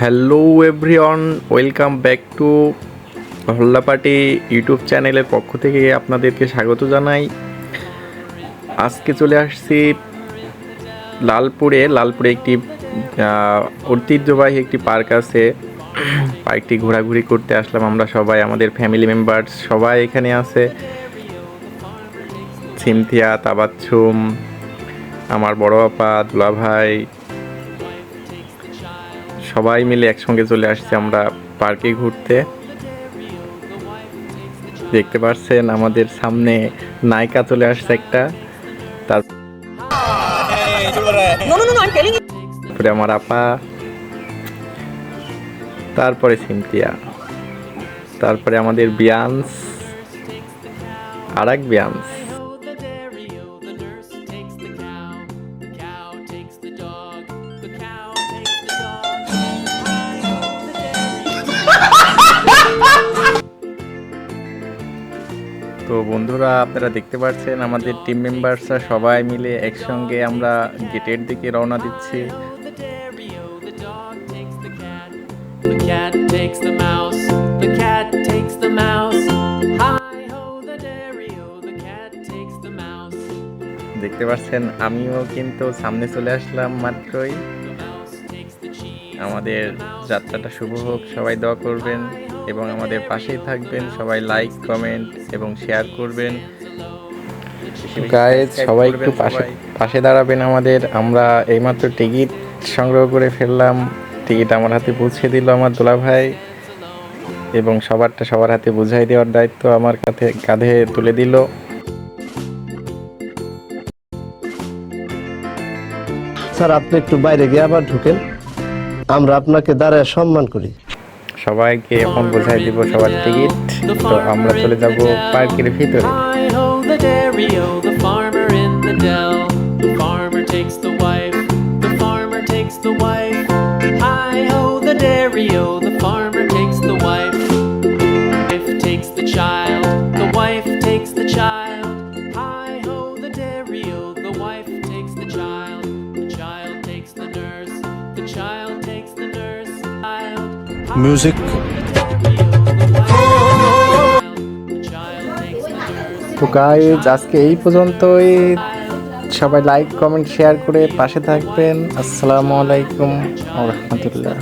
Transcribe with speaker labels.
Speaker 1: Hello everyone welcome back to Hallapati YouTube চ্যানেলের পক্ষ থেকে আপনাদেরকে স্বাগত জানাই। আজকে চলে আসছি লালপুরে। লালপুরে একটি ঐতিহ্যবাহী একটি পার্ক আছে। পার্কটি ঘোরাঘুরি করতে আসলাম আমরা সবাই, আমাদের ফ্যামিলি মেম্বার্স সবাই এখানে আছে। সিমথিয়া তাবাচ্ছুম, আমার বড় আপা দুলা ভাই সবাই মিলে একসঙ্গে চলে আসছি আমরা পার্কে ঘুরতে। দেখতে পাচ্ছেন আমাদের সামনে নায়িকা চলে আসছে একটা. তারপরে আমার আপা। তারপরে সিমতিয়া তারপরে আমাদের বিয়ান্স। আর এক বিয়ান্স। তো বন্ধুরা আপনারা দেখতে পারছেন আমাদের টিম মেম্বারসরা সবাই মিলে একসঙ্গে আমরা গেটের দিকে রওনা দিচ্ছি। দেখতে পাচ্ছেন আমিও কিন্তু সামনে চলে আসলাম মাত্রই। আমাদের যাত্রাটা শুভ হোক সবাই দোয়া করবেন। এবং আমাদের পাশেই থাকবেন। সবাই লাইক কমেন্ট এবং শেয়ার করবেন। গায়ে সবাই একটু পাশে পাশে দাঁড়াবেন আমাদের। আমরা এইমাত্র টিকিট সংগ্রহ করে ফেললাম। টিকিট আমার হাতে পৌঁছে দিল আমার দোলা ভাই। এবং সবারটা সবার হাতে বুঝাই দেওয়ার দায়িত্ব আমার কাঁধে কাঁধে তুলে দিল।
Speaker 2: স্যার আপনি একটু বাইরে গিয়ে আবার ঢুকেন। আমরা আপনাকে দাঁড়ায় সম্মান করি।
Speaker 1: সবাইকে এখন বোঝাই দিব সবার টিকিট তো আমরা চলে যাব পার্কের ভিতরে
Speaker 3: oh, takes the wife. Hi ho, the dairy, oh, music.
Speaker 1: তো গাইজ আজকে এই পর্যন্তই। সবাই লাইক কমেন্ট শেয়ার করে পাশে থাকবেন। আসসালামু আলাইকুম রহমতুল্লাহ।